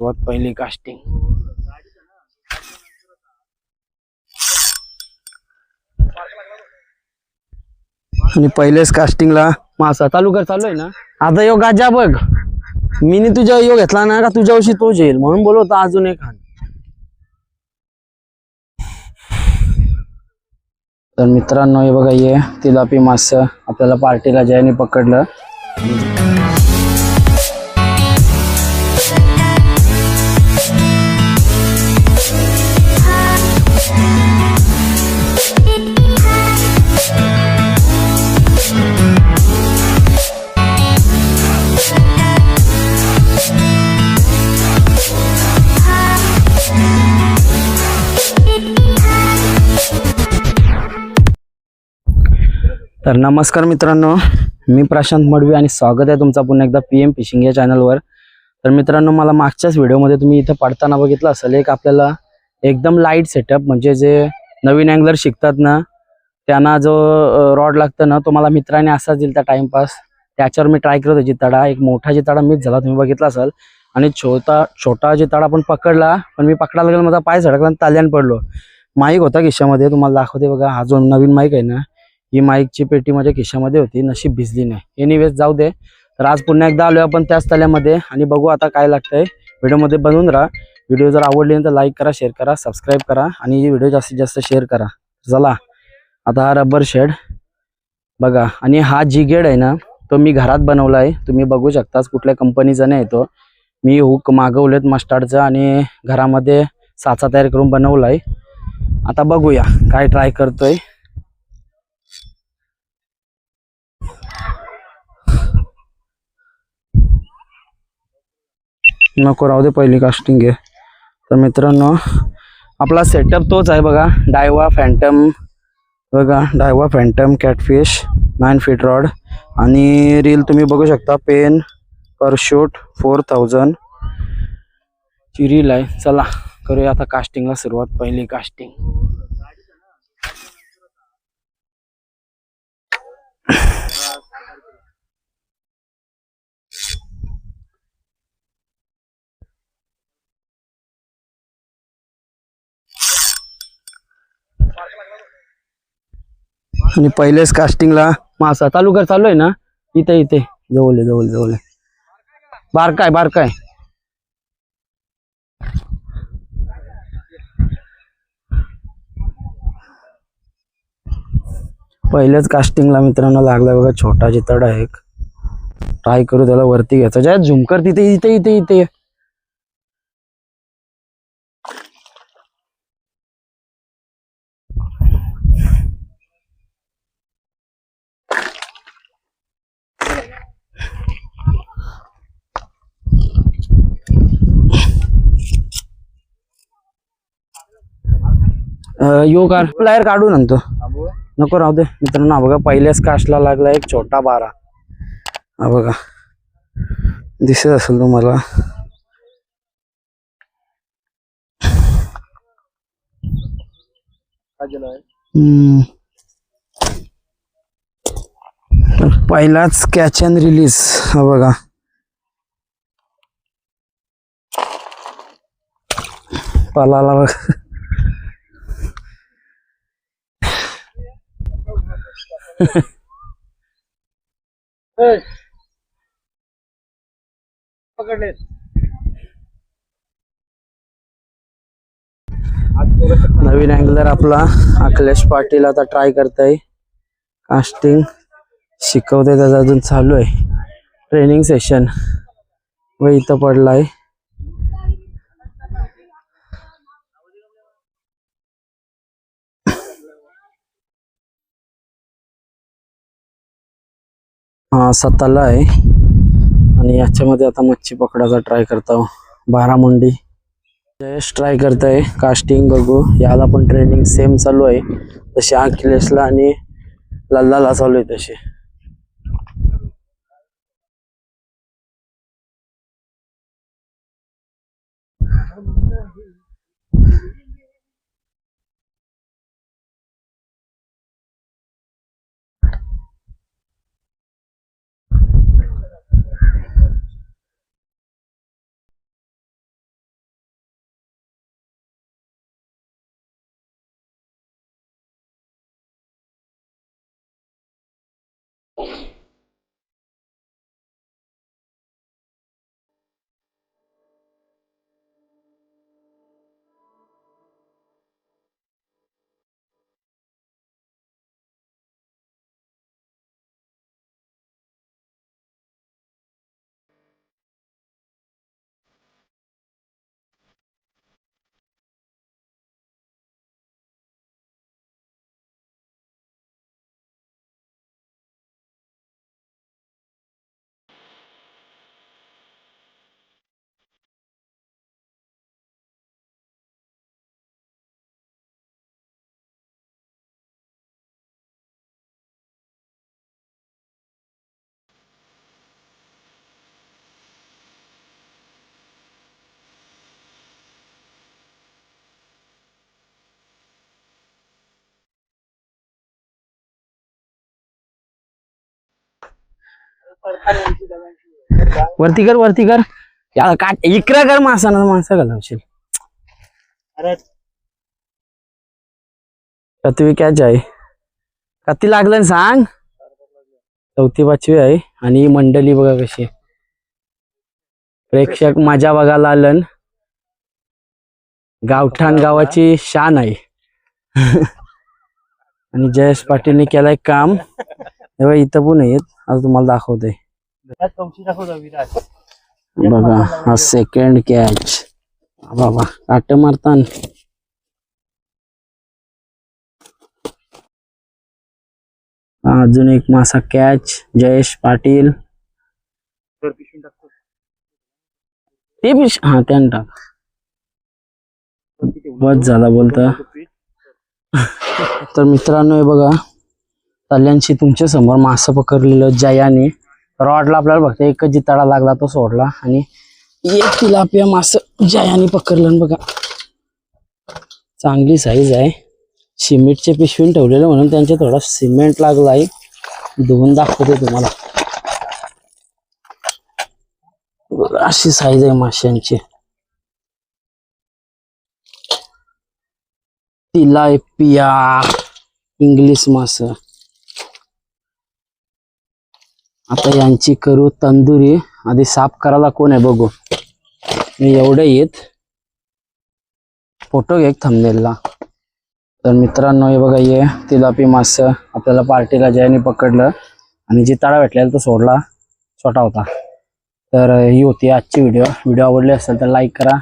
सर्वात पहिली कास्टिंग आणि पहिलेच कास्टिंगला मासा चालू कर चालू आहे ना? आता यो गाजा बघ. मीनी तुझ्या यो घेतला ना का तुझ्या औषध तो येईल? म्हणून बोलवतो अजून एक तर मित्रांनो हे बघा ये तिलापी मास. आपल्याला पार्टीला जयाने पकडलं. तर नमस्कार मित्रांनो मी प्रशांत मडवी आणि स्वागत आहे तुमचा पुन्हा एकदा पी एम फिशिंग या चॅनलवर. तर मित्रांनो मला मागच्याच व्हिडिओमध्ये तुम्ही इथं पडताना बघितलं असेल एक आपल्याला एकदम लाइट सेटअप म्हणजे जे नवीन अँगलर शिकतात ना त्यांना जो रॉड लागतं ना तो मला मित्राने असाच दिला त्या टाइमपास. त्याच्यावर मी ट्राय करत होती तडा एक मोठा जिताडा मीच झाला तुम्ही बघितला असाल. आणि छोटा छोटा जिताडा पण पकडला पण मी पकडायला गेलो माझा पाय झडकला आणि ताल्यान पडलो. माईक होता खिशामध्ये तुम्हाला दाखवते बघा हा जो नवीन माईक आहे ना ही माईकची पेटी माझ्या खिशामध्ये होती नशीब भिजली नाही. एनिवेज जाऊ दे. तर आज पुन्हा एकदा आलोय आपण त्याच तल्यामध्ये आणि बघू आता काय लागतंय. व्हिडिओमध्ये बनवून राहा. व्हिडिओ जर आवडली तर लाईक करा शेअर करा सबस्क्राईब करा आणि व्हिडिओ जास्तीत जास्त शेअर करा. चला. आता हा रबर शेड बघा. आणि हा जी गेड आहे ना तो मी घरात बनवला आहे तुम्ही बघू शकताच कुठल्या कंपनीचा नाही येतो मी हुक मागवलेत मस्टार्डचा आणि घरामध्ये साचा तयार करून बनवला आहे आता बघूया काय ट्राय करतोय. नको राहू दे पहिली कास्टिंग घे. तर मित्रांनो आपला सेटअप तोच आहे बघा. डायवा फॅन्टम बघा. Daiwa phantom catfish nine feet rod आणि रील तुम्ही बघू शकता. पेन परशूट फोर थाउजंड ची रील आहे. चला करूया आता कास्टिंगला सुरुवात पहिली कास्टिंग आणि पहिलेच कास्टिंगला मासा चालू कर चालू आहे ना? इथे इथे. जवळ आहे, जवळ जवळ आहे. बारकाय बारकाय. पहिल्याच कास्टिंगला मित्रांनो लागला बघा छोटा चितड एक. ट्राय करू त्याला वरती घ्यायचं. ज्या झुमकर तिथे इथे इथे इथे. अं, यो कार प्लायर काढू नंतर. नको राहू दे. मित्रांनो हा बघा पहिल्याच काशला लागला एक छोटा बारा. हा बघा. दिसत असेल तुम्हाला. पहिलाच कॅच अँड रिलीज हा बघा. पालाला बघ. पकडले नवीन अँगलर आपला. अखिलेश पाटील आता ट्राय करताय. कास्टिंग शिकवते त्याचा अजून चालू आहे. ट्रेनिंग सेशन व इथं पडलाय. असा आहे. आणि याच्यामध्ये आता मच्छी पकडायचा ट्राय करता. बारामुंडी. जयेश ट्राय करताय. कास्टिंग बघू. याला पण ट्रेनिंग सेम चालू आहे. तशी अखिलेशला आणि लल्लाला चालू आहे तशी. वरती कर वरती कर. या काट. इकरा कर मासा ना माणसं घालवशील. कतवी कॅच आहे. कती लागलं सांग. चौथी पाचवी आहे. आणि मंडळी बघा कशी. प्रेक्षक मजा बघायला आलं गावठाण गावाची शान आहे. आणि जयेश पाटीलने केलाय काम. तेव्हा इथं पण आहेत. आज तुम्हाला दाखवतो बघा हा सेकंड कॅच बाबा काट मारतान. हा, अजून एक मासा कॅच जयेश पाटील. ते बी हा त्यानं टाक. बस झाला बोलता. तर मित्रांनो हे बघा तल्यांशी तुमच्यासमोर मासं पकडलेलं जयाने. रॉडला आपल्याला बघता एकच जिताडा लागला तो सोडला आणि एक तिलापिया मास जयाने पकडलं. बघा चांगली साईज आहे. सिमेंटचे पिशवीन ठेवलेलं म्हणून त्यांच्या थोडा सिमेंट लागला आहे. धुवून दाखवतो तुम्हाला. अशी साईज आहे माशांची. तिलापिया इंग्लिश मास. आता यांची करू तंदुरी. आधी साफ करायला कोण आहे बघू. मी एवढे येत. फोटो घे थांबलेला तर मित्रांनो हे बघा ये तिलापी मास आपल्याला पार्टीला जयाने पकडलं आणि जी तळा भेटलेला तो सोडला छोटा होता. तर ही होती आजची व्हिडिओ व्हिडिओ आवडली असेल तर लाईक करा.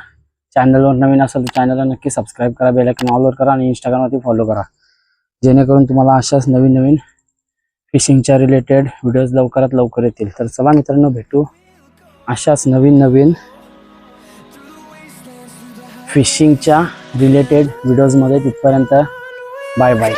चॅनलवर नवीन असेल तर चॅनलला नक्की सबस्क्राईब करा. बेल ऑलवर करा आणि इंस्टाग्रामवरती फॉलो करा. जेणेकरून तुम्हाला अशाच नवीन नवीन फिशिंगच्या रिलेटेड व्हिडिओज लवकरात लवकर येतील. तर चला मित्रांनो भेटू अशाच नवीन नवीन फिशिंगच्या रिलेटेड व्हिडिओजमध्ये तिथपर्यंत बाय बाय